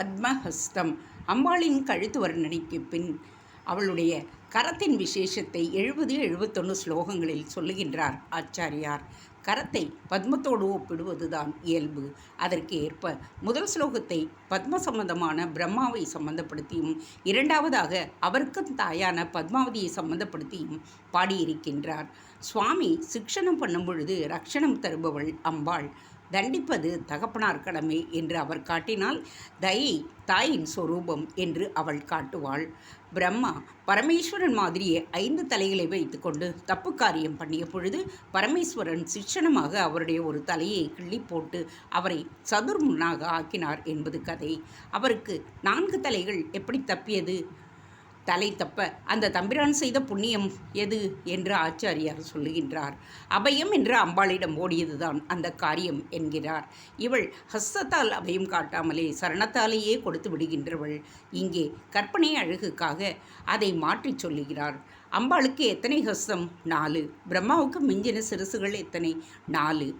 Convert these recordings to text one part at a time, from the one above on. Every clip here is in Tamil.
பத்மஹஸ்தம். அம்பாளின் கழுத்து வர்ணனைக்கு பின் அவளுடைய கரத்தின் விசேஷத்தை எழுபது எழுபத்தொன்று ஸ்லோகங்களில் சொல்லுகின்றார் ஆச்சாரியார். கரத்தை பத்மத்தோடு ஒப்பிடுவதுதான் இயல்பு. அதற்கு ஏற்ப முதல் ஸ்லோகத்தை பத்ம சம்பந்தமான பிரம்மாவை சம்பந்தப்படுத்தியும் இரண்டாவதாக அவருக்கும் தாயான பத்மாவதியை சம்பந்தப்படுத்தியும் பாடியிருக்கின்றார். சுவாமி சிக்ஷணம் பண்ணும் பொழுது ரக்ஷணம் தருபவள் அம்பாள். தண்டிப்பது தகப்பனார் கடமை என்று அவர் காட்டினால் தயை தாயின் சொரூபம் என்று அவள் காட்டுவாள். பிரம்மா பரமேஸ்வரன் மாதிரியே ஐந்து தலைகளை வைத்துக்கொண்டு தப்பு காரியம் பண்ணிய பொழுது பரமேஸ்வரன் சிக்ஷணமாக அவருடைய ஒரு தலையை கிள்ளி போட்டு அவரை சதுர்முன்னாக ஆக்கினார் என்பது கதை. அவருக்கு நான்கு தலைகள் எப்படி தப்பியது? தலை தப்ப அந்த தம்பிரான் செய்த புண்ணியம் எது? என்று ஆச்சாரியார் சொல்லுகின்றார். அபயம் என்று அம்பாளிடம் ஓடியதுதான் அந்த காரியம் என்கிறார். இவள் ஹஸ்தத்தால் அபயம் காட்டாமலே சரணத்தாலேயே கொடுத்து விடுகின்றவள். இங்கே கற்பனை அழகுக்காக அதை மாற்றிச் சொல்லுகிறார். அம்பாளுக்கு எத்தனை ஹஸ்தம்? நாலு. பிரம்மாவுக்கு மிஞ்சின சிறுசுகள் எத்தனை? நாலு.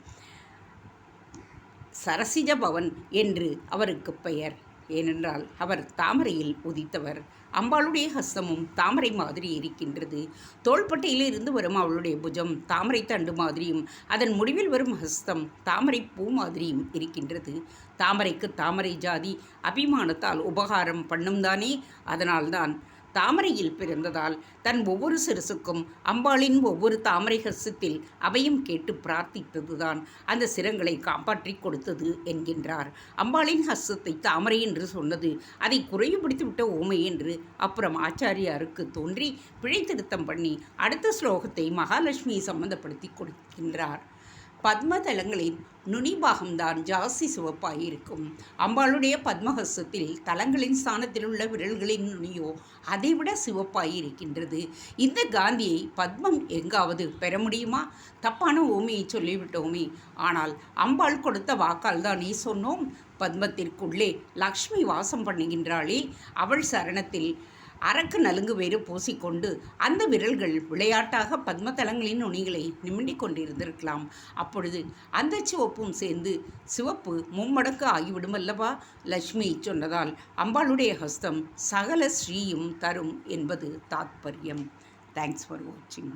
சரசிஜ பவன் என்று அவருக்கு பெயர். ஏனென்றால் அவர் தாமரையில் உதித்தவர் அம்பாளுடைய ஹஸ்தமும் தாமரை மாதிரி இருக்கின்றது. தோள்பட்டையில் இருந்து வரும் அவளுடைய புஜம் தாமரை தண்டு மாதிரியும் அதன் முடிவில் வரும் ஹஸ்தம் தாமரை பூ மாதிரியும் இருக்கின்றது. தாமரைக்கு தாமரை ஜாதி அபிமானத்தால் உபகாரம் பண்ணும் தானே? அதனால்தான் தாமரையில் பிறந்ததால் தன் ஒவ்வொரு சிறுசுக்கும் அம்பாளின் ஒவ்வொரு தாமரை ஹஸ்தத்தில் அபயம் கேட்டு பிரார்த்தித்ததுதான் அந்த சிரங்களை காப்பாற்றி கொடுத்தது என்கின்றார். அம்பாளின் ஹஸ்தத்தை தாமரை என்று சொன்னது அதை குறைவுபடுத்திவிட்ட ஓமை என்று அப்புறம் ஆச்சாரியாருக்கு தோன்றி பிழை திருத்தம் பண்ணி அடுத்த ஸ்லோகத்தை மகாலட்சுமியை சம்பந்தப்படுத்தி கொடுக்கின்றார். பத்மதலங்களின் நுனிபாகம்தான் ஜாஸ்தி சிவப்பாய் இருக்கும் அம்பாளுடைய பத்மஹஸ்தத்தில் தலங்களின் ஸ்தானத்தில் உள்ள விரல்களின் நுனியோ அதைவிட சிவப்பாய் இருக்கின்றது இந்த காந்தியை பத்மம் எங்காவது பெற முடியுமா? தப்பான ஓமையை சொல்லிவிட்டோமே. ஆனால் அம்பாள் கொடுத்த வாக்கால் நீ சொன்னோம்? பத்மத்திற்குள்ளே லக்ஷ்மி வாசம் பண்ணுகின்றாளே. அவள் சரணத்தில் அரக்கு நலுங்கு வேறு பூசிக்கொண்டு அந்த விரல்கள் விளையாட்டாக பத்மதலங்களின் நுனிகளை நிமிண்டிக் கொண்டிருந்திருக்கலாம். அப்பொழுது அந்த சிவப்பும் சேர்ந்து சிவப்பு மும்மடக்கு ஆகிவிடும் அல்லவா லக்ஷ்மி சொன்னதால் அம்பாளுடைய ஹஸ்தம் சகல ஸ்ரீயும் தரும் என்பது தாத்பரியம். தேங்க்ஸ் ஃபார் வாட்சிங்